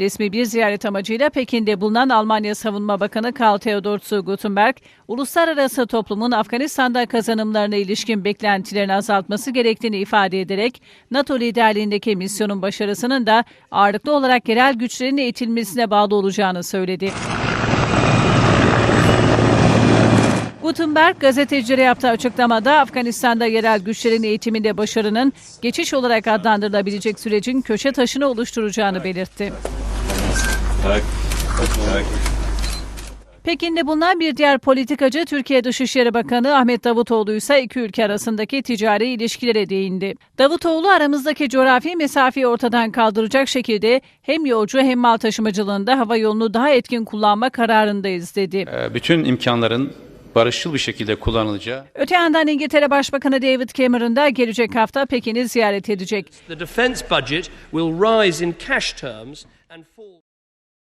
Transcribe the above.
Resmi bir ziyaret amacıyla Pekin'de bulunan Almanya Savunma Bakanı Karl Theodor zu Guttenberg, uluslararası toplumun Afganistan'da kazanımlarına ilişkin beklentilerini azaltması gerektiğini ifade ederek, NATO liderliğindeki misyonun başarısının da ağırlıklı olarak yerel güçlerin eğitilmesine bağlı olacağını söyledi. Gutenberg gazetecilere yaptığı açıklamada Afganistan'da yerel güçlerin eğitiminde başarının geçiş olarak adlandırılabilecek sürecin köşe taşını oluşturacağını belirtti. Pekin'de bulunan bir diğer politikacı Türkiye Dışişleri Bakanı Ahmet Davutoğlu ise iki ülke arasındaki ticari ilişkilere değindi. Davutoğlu aramızdaki coğrafi mesafeyi ortadan kaldıracak şekilde hem yolcu hem mal taşımacılığında hava yolunu daha etkin kullanma kararındayız dedi. Ee, bütün imkanların barışçıl bir şekilde kullanılacağı Öte yandan İngiltere Başbakanı David Cameron da gelecek hafta Pekin'i ziyaret edecek. The defence budget will rise in cash terms and fall.